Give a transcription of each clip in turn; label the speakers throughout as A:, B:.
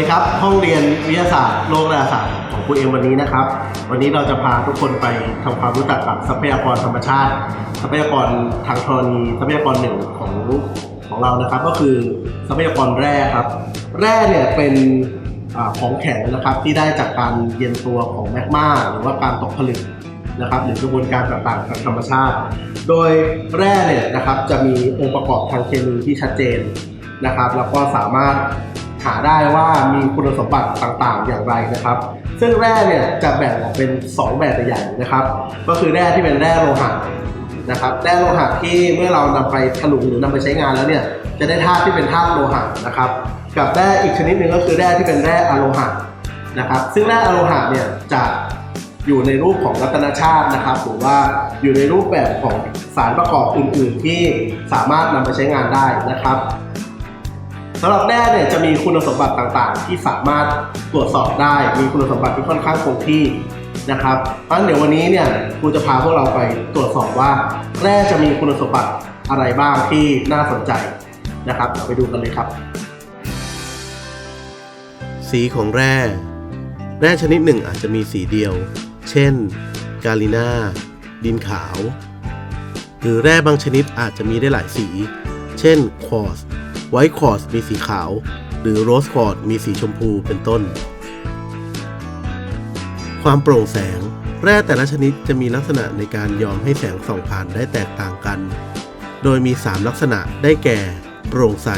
A: วัสดีครับ ห้องเรียนวิทยาศาสตร์โลกและศาสตร์ของครูเอ็มวันนี้นะครับ วันนี้เราจะพาทุกคนไปทำความรู้จักกับทรัพยากรธรรมชาติ ทรัพยากรทางธรณีทรัพยากรหนึ่งของของเรานะครับ ก็คือทรัพยากรแร่ครับ แร่เนี่ยเป็นอของแข็งนะครับที่ได้จากการเย็นตัวของแมกมาหรือว่าการตกผลึกนะครับหรือกระบวนการต่างๆทางธรรมชาติ โดยแร่เนี่ยนะครับจะมีองค์ประกอบทางเคมีที่ชัดเจนนะครับ แล้วก็สามารถ หาได้ว่ามีคุณสมบัติต่างๆ อย่างไรนะครับ ซึ่งแร่เนี่ยจะแบ่งออกเป็น 2 แบบใหญ่ๆนะครับ ก็คือแร่ที่เป็นแร่โลหะนะครับแร่โลหะที่เมื่อเรานำไปถลุงหรือนำไปใช้งานแล้วเนี่ยจะได้ธาตุที่เป็นธาตุโลหะนะครับ กับแร่อีกชนิดหนึ่งก็คือแร่ที่เป็นแร่อะโลหะนะครับซึ่งแร่อะโลหะเนี่ยจะอยู่ในรูปของรัตนชาตินะครับหรือว่าอยู่ในรูปแบบของสารประกอบอื่น ๆ ที่สามารถนำไปใช้งานได้นะครับ สำหรับแร่เนี่ยจะมีคุณสมบัติต่างๆ ที่สามารถตรวจสอบได้ มีคุณสมบัติที่ค่อนข้างคงที่นะครับเพราะฉะนั้นเดี๋ยววันนี้เนี่ยครูจะพาพวกเราไปตรวจสอบว่า แร่จะมีคุณสมบัติอะไรบ้างที่น่าสนใจนะครับเดี๋ยวไปดูกันเลยครับ
B: สีของแร่ แร่ชนิดหนึ่งอาจจะมีสีเดียว เช่น กาลิน่า ดินขาว หรือแร่บางชนิดอาจจะมีได้หลายสี เช่นควอร์ส ไวท์คอร์สมีสีขาว หรือโรสคอร์สมีสีชมพูเป็นต้น ความโปร่งแสง แร่แต่ละชนิดจะมีลักษณะในการยอมให้แสงส่องผ่านได้แตกต่างกัน โดยมี 3 ลักษณะได้แก่ โปร่งใส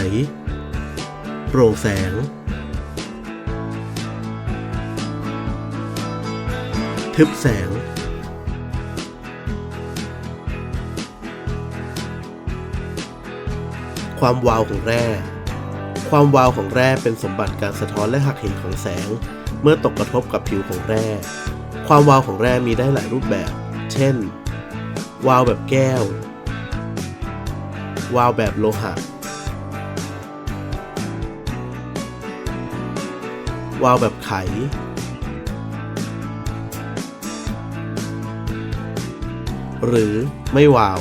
B: โปร่งแสง ทึบแสง ความวาวของแร่ ความวาวของแร่เป็นสมบัติการสะท้อนและหักเหของแสง เมื่อตกกระทบกับผิวของแร่ ความวาวของแร่มีได้หลายรูปแบบ เช่น วาวแบบแก้ว วาวแบบโลหะ วาวแบบไข หรือไม่วาว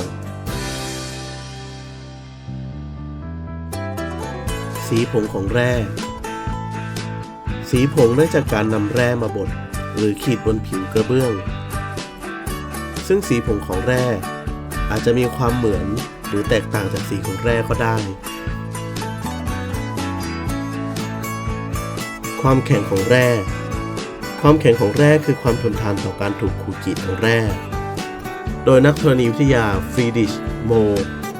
B: สีผงของแร่ สีผงได้จากการนำแร่มาบดหรือขีดบนผิวกระเบื้อง ซึ่งสีผงของแร่ อาจจะมีความเหมือนหรือแตกต่างจากสีของแร่ก็ได้ ความแข็งของแร่ ความแข็งของแร่คือความทนทานต่อการถูกขูดขีดของแร่ โดยนักธรณีวิทยาฟรีดิชโม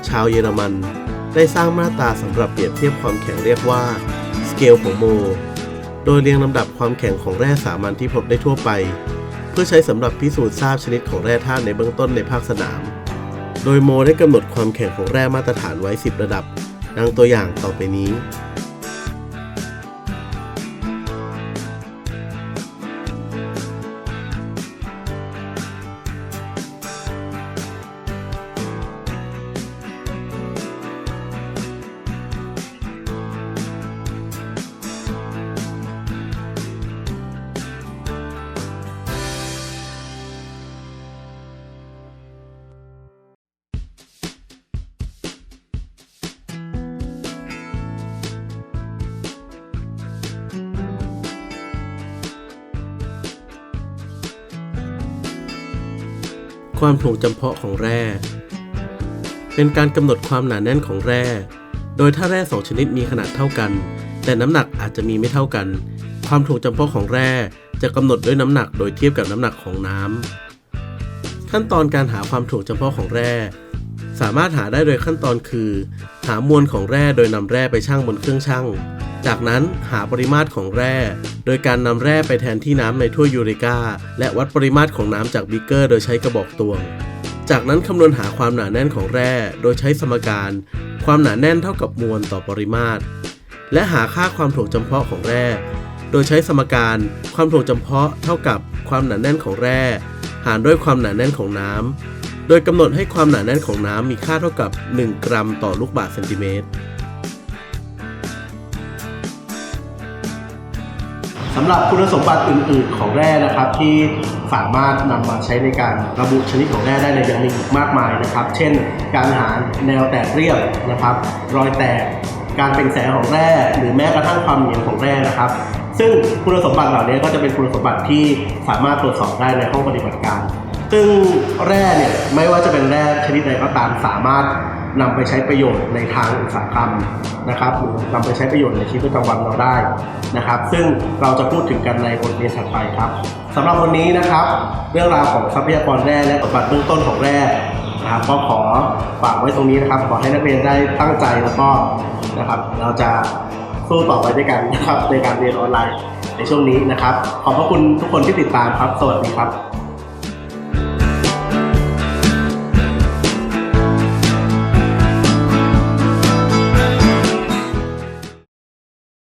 B: ชาวเยอรมัน ได้สร้างมาตราสำหรับเปรียบเทียบความแข็งเรียกว่าสเกลของโม โดยเรียงลำดับความแข็งของแร่สามัญที่พบได้ทั่วไป เพื่อใช้สำหรับพิสูจน์ทราบชนิดของแร่ธาตุในเบื้องต้นในภาคสนาม โดยโมได้กำหนดความแข็งของแร่มาตรฐานไว้ 10 ระดับ ดังตัวอย่างต่อไปนี้ ความถ่วงจำเพาะของแร่ เป็นการกำหนดความหนาแน่นของแร่ โดยถ้าแร่สองชนิดมีขนาดเท่ากัน แต่น้ำหนักอาจจะมีไม่เท่ากัน ความถ่วงจำเพาะของแร่จะกำหนดด้วยน้ำหนักโดยเทียบกับน้ำหนักของน้ำ ขั้นตอนการหาความถ่วงจำเพาะของแร่ สามารถหาได้โดยขั้นตอนคือ หามวลของแร่โดยนำแร่ไปชั่งบนเครื่องชั่ง จากนั้นหาปริมาตรของแร่ โดยการนำแร่ไปแทนที่น้ำในถ้วยยูริกาและวัดปริมาตรของน้ำจากบิกเกอร์ โดยใช้กระบอกตวง จากนั้นคำนวณหาความหนาแน่นของแร่ โดยใช้สมการ ความหนาแน่นเท่ากับมวลต่อปริมาตร และหาค่าความถ่วงจำเพาะของแร่ โดยใช้สมการความถ่วงจำเพาะเท่ากับความหนาแน่นของแร่ หารด้วยความหนาแน่นของน้ำโดยกำหนดให้ความหนาแน่นของน้ำมีค่าเท่ากับ 1 กรัมต่อลูกบาศก์เซนติเมตรำ
A: หรับคุณสมบัติอื่น ๆ ของแร่นะครับ ที่สามารถนำมาใช้ในการระบุชนิดของแร่ได้ในยังมีอีกมากมายนะครับ เช่น การหาแนวแตกเรียบนะครับ รอยแตกการเป็นแสของแร่ หรือแม้กระทั่งความเหนียวของแร่นะครับ ซึ่งคุณสมบัติเหล่านี้ก็จะเป็นคุณสมบัติที่สามารถตรวจสอบได้ในห้องปฏิบัติการ ซึ่งแร่เนี่ยไม่ว่าจะเป็นแร่ชนิดใดก็ตามสามารถ นำไปใช้ประโยชน์ในทางอุตสาหกรรมนะครับหรือนำไปใช้ประโยชน์ในชีวิตประจำวันเราได้นะครับ ซึ่งเราจะพูดถึงกันในบทเรียนถัดไปครับสำหรับวันนี้นะครับ เรื่องราวของทรัพยากรแร่และสมบัติเบื้องต้นของแร่นะครับก็ขอฝากไว้ตรงนี้นะครับ ขอให้นักเรียนได้ตั้งใจแล้วก็นะครับ เราจะสู้ต่อไปด้วยกันนะครับในการเรียนออนไลน์ในช่วงนี้นะครับ ขอบพระคุณทุกคนที่ติดตามครับ สวัสดีครับ